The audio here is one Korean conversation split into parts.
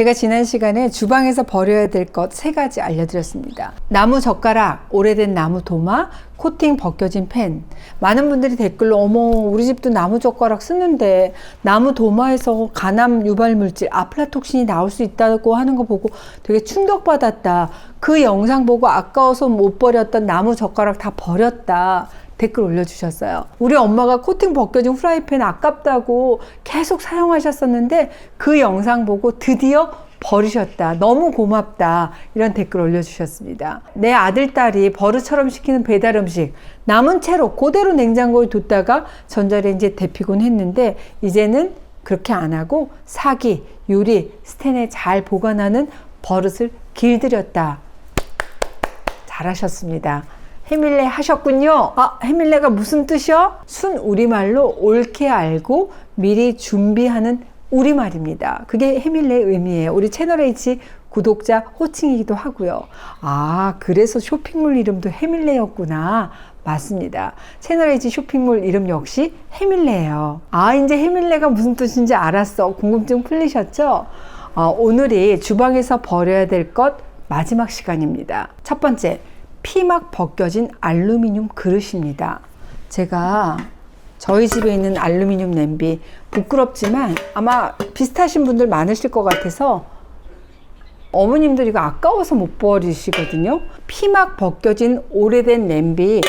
제가 지난 시간에 주방에서 버려야 될 것 세 가지 알려드렸습니다. 나무 젓가락, 오래된 나무 도마, 코팅 벗겨진 펜. 많은 분들이 댓글로 어머 우리 집도 나무 젓가락 쓰는데 나무 도마에서 간암 유발 물질 아플라톡신이 나올 수 있다고 하는 거 보고 되게 충격받았다. 그 영상 보고 아까워서 못 버렸던 나무 젓가락 다 버렸다. 댓글 올려주셨어요. 우리 엄마가 코팅 벗겨진 후라이팬 아깝다고 계속 사용하셨었는데 그 영상 보고 드디어 버리셨다. 너무 고맙다. 이런 댓글 올려주셨습니다. 내 아들, 딸이 버릇처럼 시키는 배달 음식 남은 채로 그대로 냉장고에 뒀다가 전자레인지에 데피곤 했는데 이제는 그렇게 안 하고 사기, 유리, 스텐에 잘 보관하는 버릇을 길들였다. 잘하셨습니다. 해밀레 하셨군요. 아, 해밀레가 무슨 뜻이요? 순 우리말로 옳게 알고 미리 준비하는 우리말입니다. 그게 해밀레의 의미예요. 우리 채널 H 구독자 호칭이기도 하고요. 아, 그래서 쇼핑몰 이름도 해밀레였구나. 맞습니다. 채널 H 쇼핑몰 이름 역시 해밀레예요. 아, 이제 해밀레가 무슨 뜻인지 알았어. 궁금증 풀리셨죠? 어, 오늘이 주방에서 버려야 될 것 마지막 시간입니다. 첫 번째, 피막 벗겨진 알루미늄 그릇입니다. 제가 저희 집에 있는 알루미늄 냄비 부끄럽지만 아마 비슷하신 분들 많으실 것 같아서 어머님들 이거 아까워서 못 버리시거든요. 피막 벗겨진 오래된 냄비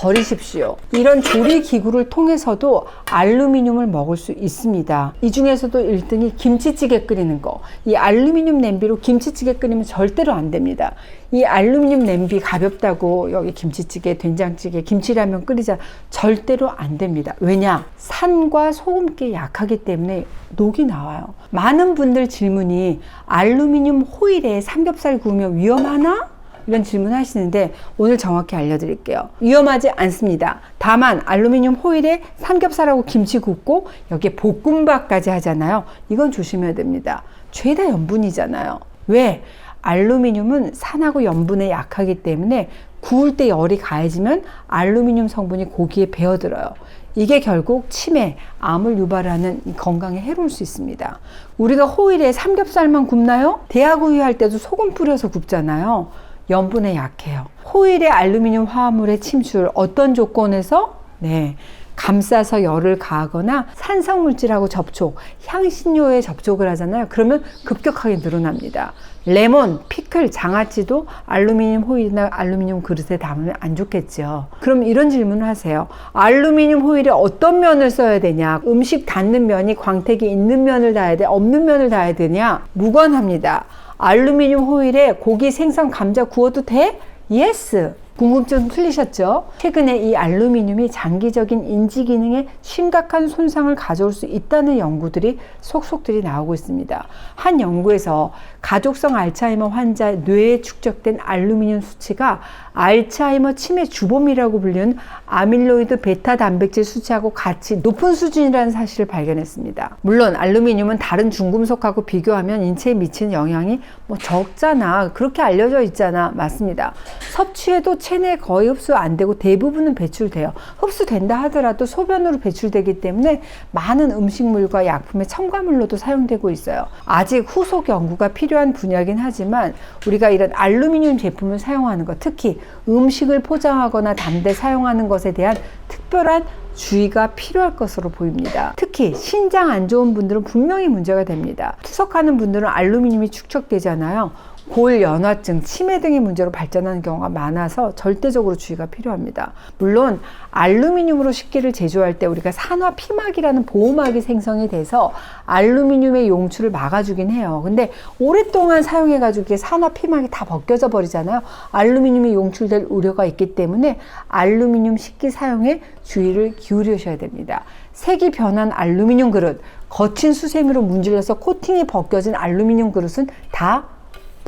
버리십시오. 이런 조리 기구를 통해서도 알루미늄을 먹을 수 있습니다. 이 중에서도 1등이 김치찌개 끓이는 거. 이 알루미늄 냄비로 김치찌개 끓이면 절대로 안 됩니다. 이 알루미늄 냄비 가볍다고 여기 김치찌개, 된장찌개, 김치라면 끓이자 절대로 안 됩니다. 왜냐? 산과 소금기에 약하기 때문에 녹이 나와요. 많은 분들 질문이 알루미늄 호일에 삼겹살 구우면 위험하나? 이런 질문 하시는데 오늘 정확히 알려드릴게요. 위험하지 않습니다. 다만 알루미늄 호일에 삼겹살하고 김치 굽고 여기에 볶음밥까지 하잖아요. 이건 조심해야 됩니다. 죄다 염분이잖아요. 왜? 알루미늄은 산하고 염분에 약하기 때문에 구울 때 열이 가해지면 알루미늄 성분이 고기에 배어들어요. 이게 결국 치매, 암을 유발하는 건강에 해로울 수 있습니다. 우리가 호일에 삼겹살만 굽나요? 대하구이 할 때도 소금 뿌려서 굽잖아요. 염분에 약해요. 호일의 알루미늄 화합물의 침출 어떤 조건에서 네. 감싸서 열을 가하거나 산성물질하고 접촉, 향신료에 접촉을 하잖아요. 그러면 급격하게 늘어납니다. 레몬, 피클, 장아찌도 알루미늄 호일이나 알루미늄 그릇에 담으면 안 좋겠죠. 그럼 이런 질문을 하세요. 알루미늄 호일에 어떤 면을 써야 되냐? 음식 닿는 면이 광택이 있는 면을 닿아야 돼? 없는 면을 닿아야 되냐? 무관합니다. 알루미늄 호일에 고기, 생선, 감자 구워도 돼? 예스. 궁금증 풀리셨죠? 최근에 이 알루미늄이 장기적인 인지 기능에 심각한 손상을 가져올 수 있다는 연구들이 속속들이 나오고 있습니다. 한 연구에서 가족성 알츠하이머 환자의 뇌에 축적된 알루미늄 수치가 알츠하이머 치매 주범이라고 불리는 아밀로이드 베타 단백질 수치하고 같이 높은 수준이라는 사실을 발견했습니다. 물론 알루미늄은 다른 중금속하고 비교하면 인체에 미치는 영향이 뭐 적잖아. 그렇게 알려져 있잖아. 맞습니다. 섭취에도 체내에 거의 흡수 안 되고 대부분은 배출돼요. 흡수된다 하더라도 소변으로 배출되기 때문에 많은 음식물과 약품의 첨가물로도 사용되고 있어요. 아직 후속 연구가 필요한 분야긴 하지만 우리가 이런 알루미늄 제품을 사용하는 것, 특히 음식을 포장하거나 담대 사용하는 것에 대한 특별한 주의가 필요할 것으로 보입니다. 특히 신장 안 좋은 분들은 분명히 문제가 됩니다. 투석하는 분들은 알루미늄이 축적되잖아요. 골연화증, 치매 등의 문제로 발전하는 경우가 많아서 절대적으로 주의가 필요합니다. 물론 알루미늄으로 식기를 제조할 때 우리가 산화 피막이라는 보호막이 생성이 돼서 알루미늄의 용출을 막아주긴 해요. 근데 오랫동안 사용해가지고 산화 피막이 다 벗겨져 버리잖아요. 알루미늄이 용출될 우려가 있기 때문에 알루미늄 식기 사용에 주의를 기울이셔야 됩니다. 색이 변한 알루미늄 그릇, 거친 수세미로 문질러서 코팅이 벗겨진 알루미늄 그릇은 다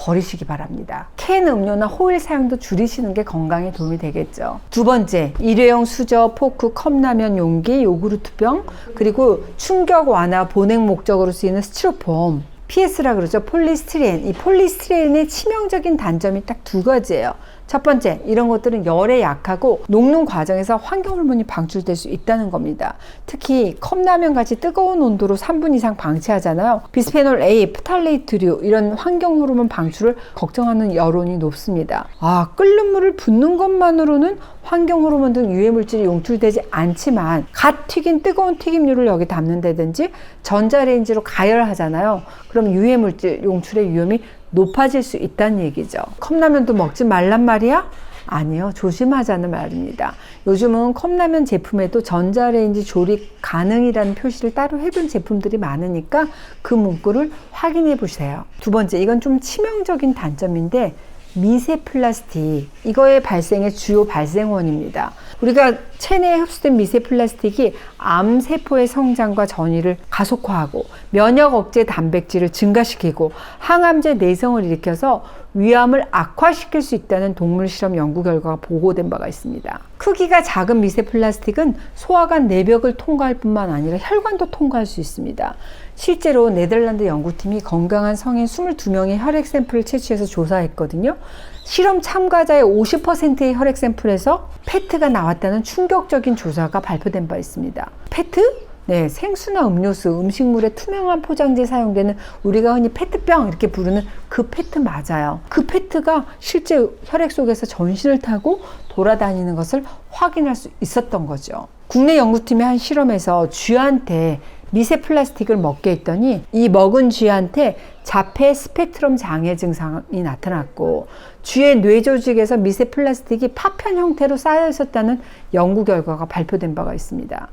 버리시기 바랍니다. 캔 음료나 호일 사용도 줄이시는 게 건강에 도움이 되겠죠. 두 번째, 일회용 수저, 포크, 컵라면 용기, 요구르트병, 그리고 충격 완화, 보냉 목적으로 쓰이는 스티로폼. PS라 그러죠. 폴리스티렌. 이 폴리스티렌의 치명적인 단점이 딱 두 가지예요. 첫 번째, 이런 것들은 열에 약하고 녹는 과정에서 환경 호르몬이 방출될 수 있다는 겁니다. 특히 컵라면 같이 뜨거운 온도로 3분 이상 방치하잖아요. 비스페놀 A, 프탈레이트류 이런 환경 호르몬 방출을 걱정하는 여론이 높습니다. 아, 끓는 물을 붓는 것만으로는 환경 호르몬 등 유해 물질이 용출되지 않지만 갓 튀긴 뜨거운 튀김류를 여기 담는다든지 전자레인지로 가열하잖아요. 그럼 유해 물질 용출의 위험이 높아질 수 있다는 얘기죠. 컵라면도 먹지 말란 말이야? 아니요. 조심하자는 말입니다. 요즘은 컵라면 제품에도 전자레인지 조리 가능이라는 표시를 따로 해둔 제품들이 많으니까 그 문구를 확인해 보세요. 두 번째, 이건 좀 치명적인 단점인데 미세 플라스틱 이거의 발생의 주요 발생원입니다. 우리가 체내에 흡수된 미세 플라스틱이 암 세포의 성장과 전이를 가속화하고 면역 억제 단백질을 증가시키고 항암제 내성을 일으켜서 위암을 악화시킬 수 있다는 동물 실험 연구 결과가 보고된 바가 있습니다. 크기가 작은 미세 플라스틱은 소화관 내벽을 통과할 뿐만 아니라 혈관도 통과할 수 있습니다. 실제로 네덜란드 연구팀이 건강한 성인 22명의 혈액 샘플을 채취해서 조사했거든요. 실험 참가자의 50%의 혈액 샘플에서 페트가 나왔다는 충격적인 조사가 발표된 바 있습니다. 페트? 네, 생수나 음료수, 음식물의 투명한 포장지에 사용되는 우리가 흔히 페트병 이렇게 부르는 그 페트 맞아요. 그 페트가 실제 혈액 속에서 전신을 타고 돌아다니는 것을 확인할 수 있었던 거죠. 국내 연구팀의 한 실험에서 쥐한테 미세 플라스틱을 먹게 했더니 이 먹은 쥐한테 자폐 스펙트럼 장애 증상이 나타났고 쥐의 뇌 조직에서 미세 플라스틱이 파편 형태로 쌓여 있었다는 연구 결과가 발표된 바가 있습니다.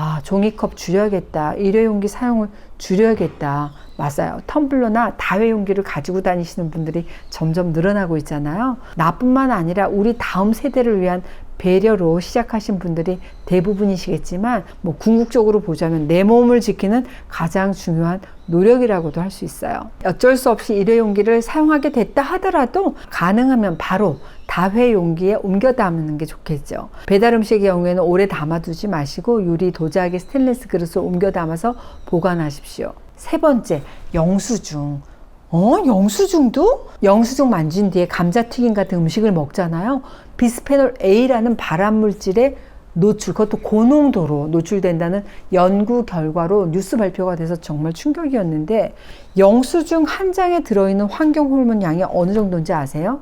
아, 종이컵 줄여야겠다. 일회용기 사용을 줄여야겠다. 맞아요. 텀블러나 다회용기를 가지고 다니시는 분들이 점점 늘어나고 있잖아요. 나뿐만 아니라 우리 다음 세대를 위한 배려로 시작하신 분들이 대부분이시겠지만 뭐 궁극적으로 보자면 내 몸을 지키는 가장 중요한 노력이라고도 할 수 있어요. 어쩔 수 없이 일회용기를 사용하게 됐다 하더라도 가능하면 바로 다회 용기에 옮겨 담는 게 좋겠죠. 배달 음식의 경우에는 오래 담아두지 마시고 유리, 도자기, 스테인리스 그릇을 옮겨 담아서 보관하십시오. 세 번째, 영수증. 어? 영수증도? 영수증 만진 뒤에 감자튀김 같은 음식을 먹잖아요. 비스페놀 A라는 발암물질의 노출, 그것도 고농도로 노출된다는 연구 결과로 뉴스 발표가 돼서 정말 충격이었는데 영수증 한 장에 들어있는 환경 호르몬 양이 어느 정도인지 아세요?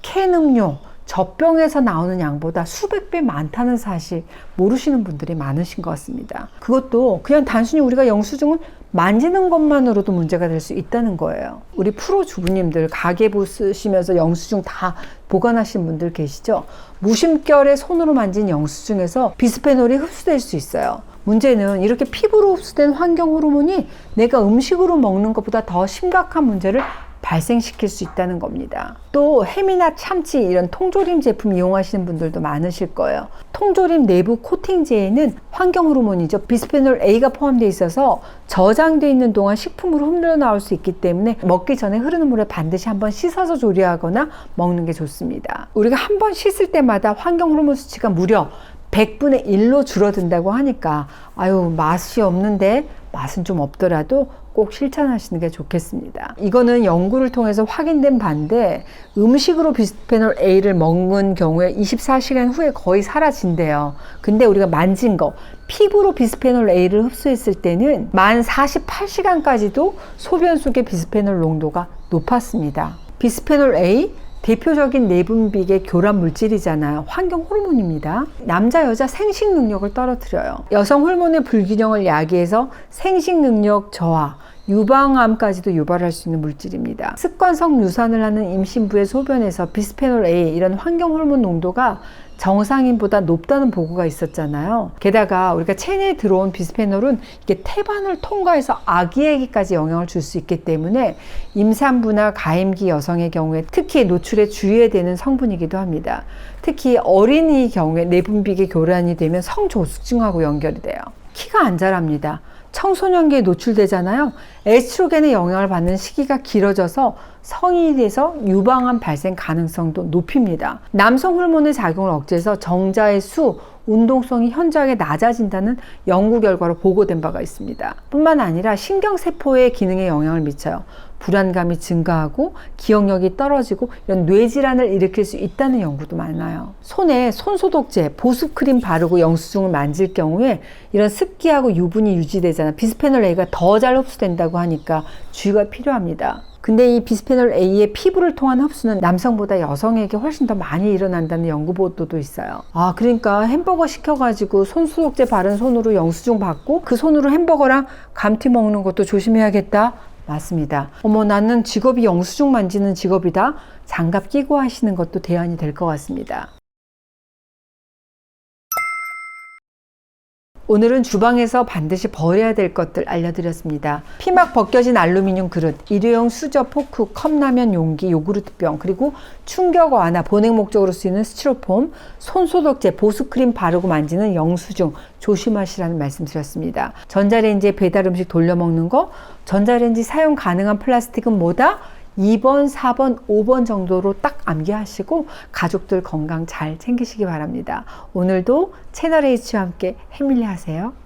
캔 음료, 젖병에서 나오는 양보다 수백 배 많다는 사실 모르시는 분들이 많으신 것 같습니다. 그것도 그냥 단순히 우리가 영수증을 만지는 것만으로도 문제가 될 수 있다는 거예요. 우리 프로 주부님들 가계부 쓰시면서 영수증 다 보관하신 분들 계시죠? 무심결에 손으로 만진 영수증에서 비스페놀이 흡수될 수 있어요. 문제는 이렇게 피부로 흡수된 환경 호르몬이 내가 음식으로 먹는 것보다 더 심각한 문제를 발생시킬 수 있다는 겁니다. 또 햄이나 참치 이런 통조림 제품 이용하시는 분들도 많으실 거예요. 통조림 내부 코팅제에는 환경 호르몬이죠. 비스페놀 A가 포함되어 있어서 저장되어 있는 동안 식품으로 흘러나올 수 있기 때문에 먹기 전에 흐르는 물에 반드시 한번 씻어서 조리하거나 먹는 게 좋습니다. 우리가 한 번 씻을 때마다 환경 호르몬 수치가 무려 100분의 1로 줄어든다고 하니까 아유 맛이 없는데 맛은 좀 없더라도 꼭 실천하시는 게 좋겠습니다. 이거는 연구를 통해서 확인된 반대 음식으로 비스페놀 A를 먹는 경우에 24시간 후에 거의 사라진대요. 근데 우리가 만진 거 피부로 비스페놀 A를 흡수했을 때는 만 48시간까지도 소변 속의 비스페놀 농도가 높았습니다. 비스페놀 A 대표적인 내분비계 교란 물질이잖아요. 환경 호르몬입니다. 남자, 여자 생식 능력을 떨어뜨려요. 여성 호르몬의 불균형을 야기해서 생식 능력 저하, 유방암까지도 유발할 수 있는 물질입니다. 습관성 유산을 하는 임신부의 소변에서 비스페놀 A 이런 환경 호르몬 농도가 정상인보다 높다는 보고가 있었잖아요. 게다가 우리가 체내에 들어온 비스페놀은 이게 태반을 통과해서 아기에게까지 영향을 줄 수 있기 때문에 임산부나 가임기 여성의 경우에 특히 노출에 주의해야 되는 성분이기도 합니다. 특히 어린이 경우에 내분비계 교란이 되면 성조숙증하고 연결이 돼요. 키가 안 자랍니다. 청소년기에 노출되잖아요. 에스트로겐의 영향을 받는 시기가 길어져서 성인이 돼서 유방암 발생 가능성도 높입니다. 남성 호르몬의 작용을 억제해서 정자의 수, 운동성이 현저하게 낮아진다는 연구 결과로 보고된 바가 있습니다. 뿐만 아니라 신경세포의 기능에 영향을 미쳐요. 불안감이 증가하고 기억력이 떨어지고 이런 뇌질환을 일으킬 수 있다는 연구도 많아요. 손에 손소독제, 보습크림 바르고 영수증을 만질 경우에 이런 습기하고 유분이 유지되잖아. 비스페놀 A가 더 잘 흡수된다고 하니까 주의가 필요합니다. 근데 이 비스페놀 A의 피부를 통한 흡수는 남성보다 여성에게 훨씬 더 많이 일어난다는 연구 보도도 있어요. 아, 그러니까 햄버거 시켜가지고 손소독제 바른 손으로 영수증 받고 그 손으로 햄버거랑 감튀 먹는 것도 조심해야겠다. 맞습니다. 어머, 나는 직업이 영수증 만지는 직업이다. 장갑 끼고 하시는 것도 대안이 될 것 같습니다. 오늘은 주방에서 반드시 버려야 될 것들 알려드렸습니다. 피막 벗겨진 알루미늄 그릇, 일회용 수저, 포크, 컵라면 용기, 요구르트병, 그리고 충격 완화, 보냉 목적으로 쓰이는 스티로폼, 손소독제, 보습크림 바르고 만지는 영수증 조심하시라는 말씀 드렸습니다. 전자레인지에 배달 음식 돌려 먹는 거, 전자레인지 사용 가능한 플라스틱은 뭐다? 2번, 4번, 5번 정도로 딱 암기하시고 가족들 건강 잘 챙기시기 바랍니다. 오늘도 채널 H와 함께 해밀리 하세요.